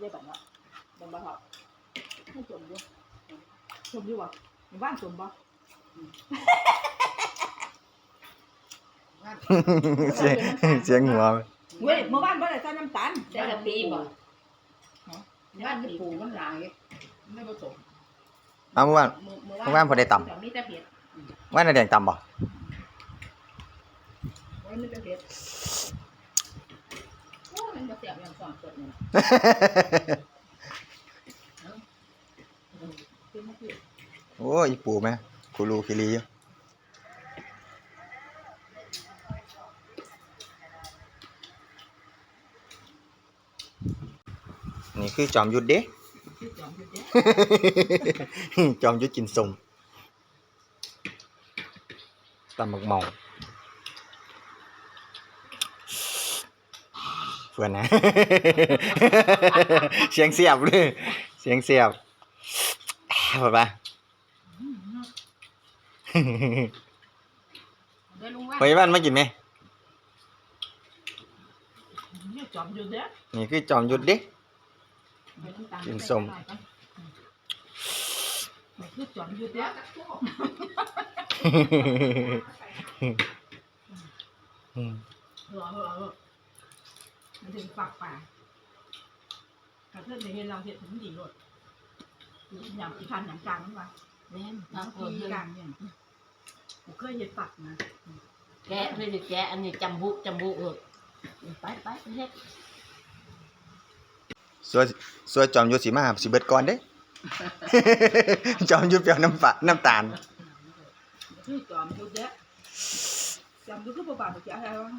เรียกแบบว่าบนบ้านเขาให้จมด้วยจมด้วยวะในบ้านจมปะเสียงเสียงหัวเว้ยเมื่อวานบ่ได้ใส่น้ำตาลใส่กะปิบ่บ้านที่ปลูกมันหลายไม่ผสมเอาเมื่อวานเมื่อวานพอได้ตำมีแต่เผ็ดว่าน่าแดงต่ำบ่ วันนี้แต่เผ็ดโอ้ มันมาเสียบอย่างสองสดเนี่ยเป็นมะเขือโอ้ยปูไหมกูรูคิรีอยู่นี่คือจอมยุทธเด้ที่จอมอยู่เด้จอมยุทธกินสมตำบักเมา พื่อนนะ เสียงเสียบเลยเสียงเสียบปะปะได้ลุงว่าไปบ้านมากินไหมนี่จอมอยู่เด้นี่คือจอมยุทธเด้กินส้มนี่คือจอมอยู่เด้อื มรอรอรอมันถึงปากป่าถ้าเพื่อนในเห็นเราเห็นถึงดีรถยำอีพันยำกลางนั่นวะแม่นยำทีกลางเนี่ยผมเคยเห็นปักนะแกะเพื่อจะแกะอันนี้จำบุจำบุเออไปไปไปเฮ็ดสวยสวยจอมยุทธสีมาสิเบิดก่อนเด้ จอมยุทธเปรี้ยวน้ำปะน้ำตาลคือจอมอยู่เด้ จอมอยู่ก็ประบาดไปแก่อะไรวะ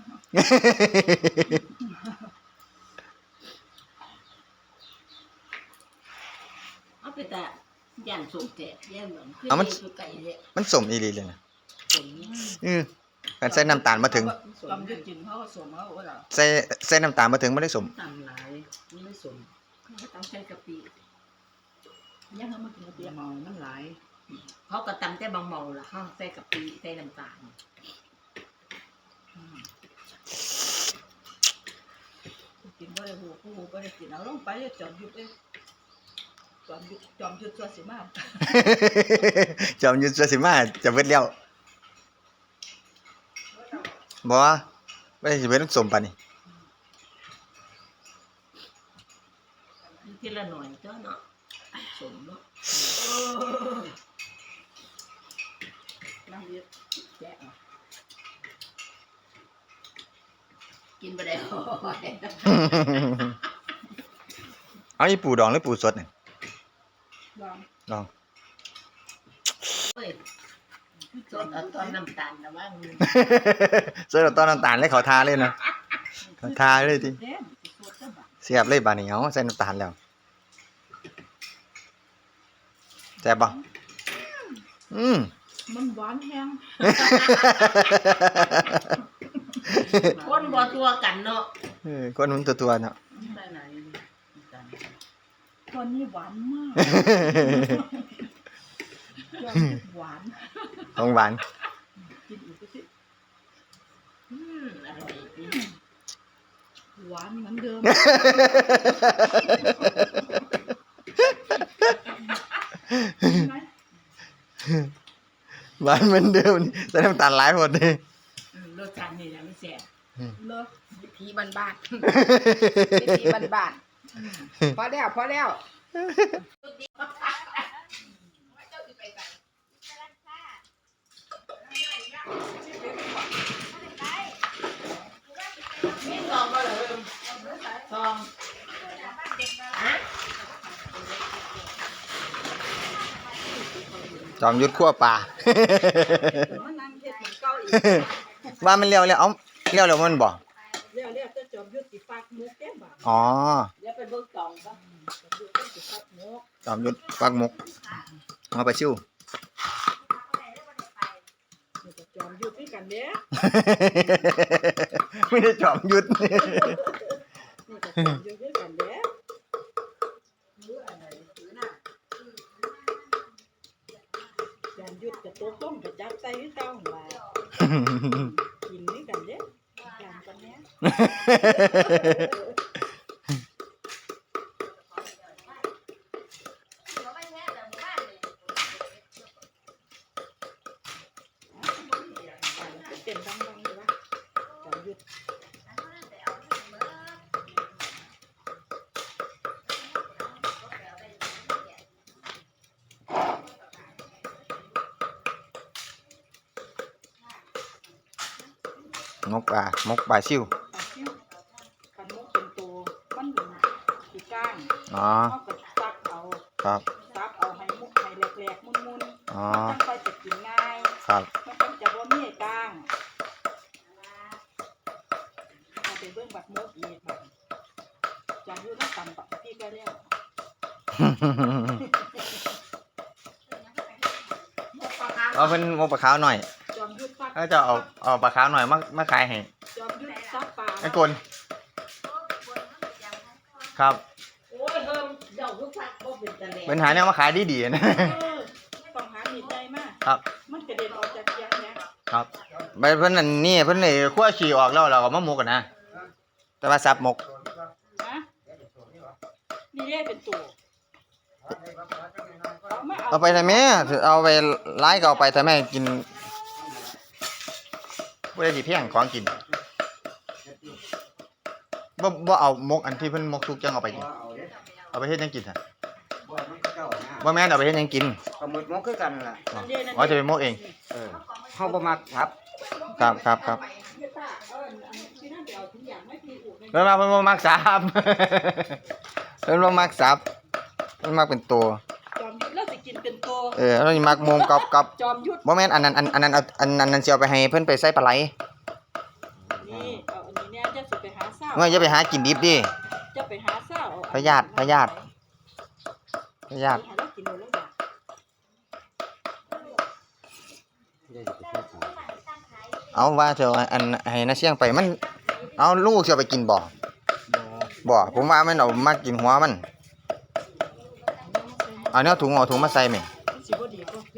เอาไปแต่ย่านสุกแกะย่านเหมือนคือเอามันคือไก่เนี่ยมันสมอีหลีเลยนะผมอือการใส่น้ำตาลมาถึงจอมอยู่กินเขาก็สวมเขาว่าเราใส่ใส่น้ำตาลมาถึงไม่ได้สมตำหลายมันไม่สมเขาต้องใช้กะปิยังเขามากินกระเทียมเมามันหลายเขาก็ตำแต่บางเมาล่ะเขาใส่กะปิใส่น้ำตาล กินบ่ได้หูผู้หูบ่ได้กินเอาลงไปจอมอยู่เด้จอมอยู่จอมอยู่ตัวสิมาจอมยุทธสีมาจะเบิดแล้วบ่ไม่ได้สิเบิดสมปานนี่ทีละหน่อยเจ้าเนาะสมเนาะนั่งเรียกแจ๊ะ กินไปได้โอ้ยเอาอีปูดองหรือปูสดเนี่ยลองลองเฮ้ยสดเอาตอนน้ำตาลนะว่ามึงสดเอาตอนน้ำตาลเลยเขาทาเลยนะเขาทาเลยทีแดงสดจังบ่เสียบเลยบาดนี้เอาใส่น้ำตาลแล้วแซ่บบ่อืมมันหวานแฮง คนบ่ตัวกันเนาะเออคนมันตัวๆเนาะได้ไหนตอนนี้หวานมากจอมหวานของหวานกินอีกก็สิอืมอร่อยดีหวานเหมือนเดิมไหมหวานเหมือนเดิมนี่ใส่น้ำตาลหลายหมดเลย อืมรสชาตินี่แหละมันแซ่บ เลิก ผี บ้านบ้านๆผีบ้านบ้านๆพอแล้วพอแล้วมีซองบ่เหรอซองฮะจอมยุทธขั้วปลามันนั่งเฮ็ดเหมือนเก่าอีกว่ามันเลี้ยวแล้วเอ้าเลี้ยวแล้วมันบ่เรียกเรียก จะจอมยุทธสิฝากมุกแก้มบ่อ๋อเดี๋ยวไปเบิ่งซองก่อนจอมยุทธสิฝากมุกจอมยุทธฟักมุกเอาไปชิวนี่ก็จอมยุทธด้วยกันเด้อไม่ได้จอมยุทธนี่ก็จอมยุทธด้วยกันเด้อจอมยุทธกับตัวต้มกับจับใส่ที่เต้าหั่นล่ะกินด้วยกันเด้อจอมกันเนี้ย มกปลามกปลาซิวปลาซิวกันมกเป็นตัวมันอยู่ก้างอ๋อเอาก็ซักเอาครับซักเอาให้มุกให้แหลกๆมุนอ๋อๆมันค่อยจะกินง่ายครับมันก็จะบ่มีก้างเอาไปเบิ่งบักมกอีกบัดจำอยู่นำตำบักพี่ก็แล้วมกปลาขาวเอาเป็นมกปลาขาวหน่อย จอมยุทธซักก็จะเอาเอาปลาขาวหน่อยมามาขายให้จอมยุทธซักปลาไอ้กลครับโอ้ยเฮิมเจ้าทุกพักบ่เป็นตะแลเป็นหาแนวมาขายดีๆนะ เออต้องหามีดใหญ่มากครับ มันกระเด็นออกจากเคียงเนี่ยครับไปเพิ่นนั่นนี่เพิ่นนี่คั่วขี้ออกแล้วเราก็มาหมกกันนะแต่ว่าซับหมกนะนี่เรียกเป็นตัวเอามาเอาเอาไปทำไมเอาไปไล่ก็เอาไปทำไมกิน บ่ได้สิเพียงของกินบ่บ่เอาหมกอันที่เพิ่นหมกทุกจังเอาไปกิน เอาไปเฮ็ดหยังกินฮะบ่แม่นเอาไปเฮ็ดหยังกินปลาหมึกมันคือกันล่ะอ๋อเรียกนั่นอ๋อจะไปหมกเองเออเฮาบ่มักครับครับครับครับเรียกตาเอออันนี้ที่นั่นไปเอาทุกอย่างไม่มีอุดในเพิ่นมาเพิ่นบ่มักซับเพิ่นบ่มักซับเพิ่นมักเป็นตัวจอมยุทธแล้วสิกิน เป็นตัวเออแล้วนี่มักมุมกับกับจอมยุทธบ่แม่นอันนั้นอันอันนั้นเอาอันนั้นอันสิเอาไปให้เพิ่นไปใส่ปลาไหลนี่เอาอันนี้เนี่ยจะสิไปหาเศร้าเมื่ออย่าไปหากินดิบดิ จะไปหาเศร้าเอพยาธิพยาธิพยาธิหาแล้วกินเลยแล้วจ้ะเอาว่าเถอะอันให้นาเสียงไปมัน เอาลูกสิเอาไปกินบ่บ่ผมว่ามันเอามากินหัวมัน เอาเนื้อถุงเอาถุงมาใส่แม่มันสิบ่ดีก็เ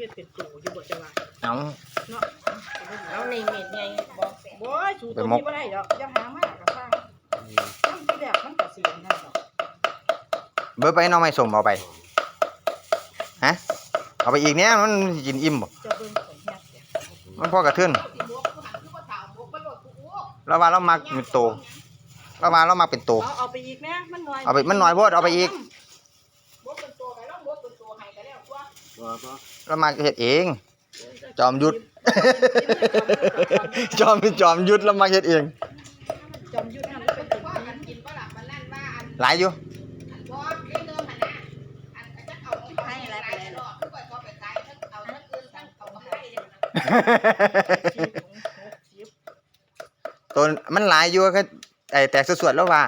ฮ็ดเป็นตัวอยู่บ่จะว่าเอา เนาะเอาในเม็ดไงบอกโอ้ยสูตัวนี้บ่ได้ดอกอย่าหามากกับฟังน้ำที่แรกมันก็สิอันนั่นดอกเบอร์ไปหน้องไม้สมเอาไป ฮะ เอาไปอีกเนี้ยมันสิกินอิ่มบ่จะเบิ่งของเฮียเสียมันพอกระเทือนเราว่าเรามักเป็นโตเราว่าเรามักเป็นโต เอาเอาไปอีกนะมันน้อยเอาไปมันน้อยโพดเอาไปอีก บ่เป็นตัวก็ลองบ่เป็นตัวให้ก็แล้วกว่า บ่บ่เรามักเฮ็ดเอง จอมยุทธ จอมจอมยุทธเรามักเฮ็ดเอง จอมยุทธนั่นแล้วเป็นตัวกินบ่ล่ะมันนั่นว่าอันหลายอยู่บ่เรื่องเดิมหั่นน่ะอันจะเอาให้อะไรไปเลยหรอกคือว่าเขาไปขายทั้งเอาทั้งอื่นทั้งเอามาให้ตัวมันหลายอยู่ก็ไอ้แตกสวดๆแล้วว่า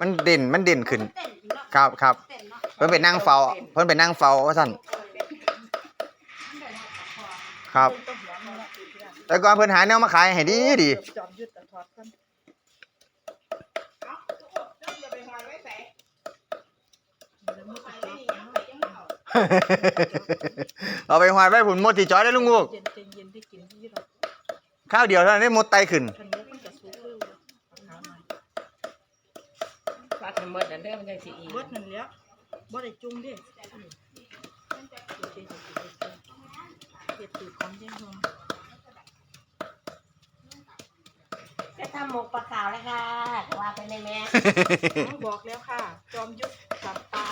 มันเด่นมันเด่นขึ้นเต้นอีกเนาะครับครับเต้นเนาะเพิ่นไปนั่งเฝ้าเพิ่นไปนั่งเฝ้าว่าซั่น ครับ แต่ก่อนเพิ่นหาแนวมาขายให้ดีดีจอมยุทธถอดกันเอาทุกคนเดี๋ยวไปหอยไว้ใส่แล้วมันไปก็ไว้จอนี่ดยังไปยังเอาเอาไปหวานไว้ผุนหมดที่จอยได้ลุงลูกเย็นเย็นเย็นที่กินที่เราข้าวเดียวเท่านั้นได้หมดไตขึ้น คันนี้มันจะสุกเร็วขาวหน่อยฟักให้หมดอันเด้อมันจังสิอีกเบิดนั่นแหล้วบ่ได้จุ่มเด้ เฮ็ดตือของยังหอมจะทำหมกปลาขาวเลยค่ะก็ว่าไปเลยแม่บอกแล้วค่ะ จอมยุทธสับปลา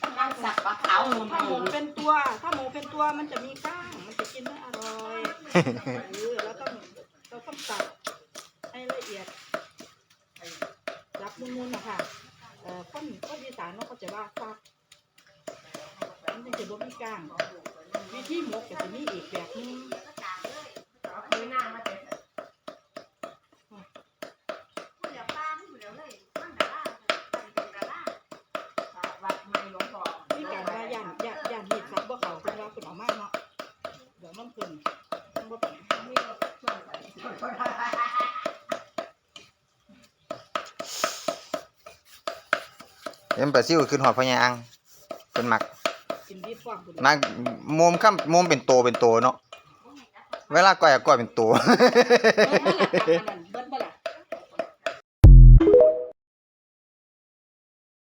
ต้องสับปลาขาวหมุนถ้าหหมูมุนเป็นตัว ถ้าหมูเป็นตัวมันจะมีก้าง มันจะกินไม่อร่อยเออแล้วต้องเราต้องตัดให้ละเอียดรับมุนๆนะคะเอ่อคนคนอีสานเนาะเขาจะว่าฟักมันจะบ่มีก้าง วิธีหมกก็จะมีอีกแบบนึงมีการว่าย่านย่านย่านเห็ดสับบ่เขาเป็นว่าคุณเอามากเนาะเดี๋ยวมันขึ้นมันบ่เป็นเอ็มปลาซิวขึ้นหอดพญาอังเป็นหมัก นดีฟ้องคุณมักมุมค่ำมุมเป็นโตเป็นโตเนาะเวลาก้อยอะก้อยเป็นโต เออมันหลักการอันนั้น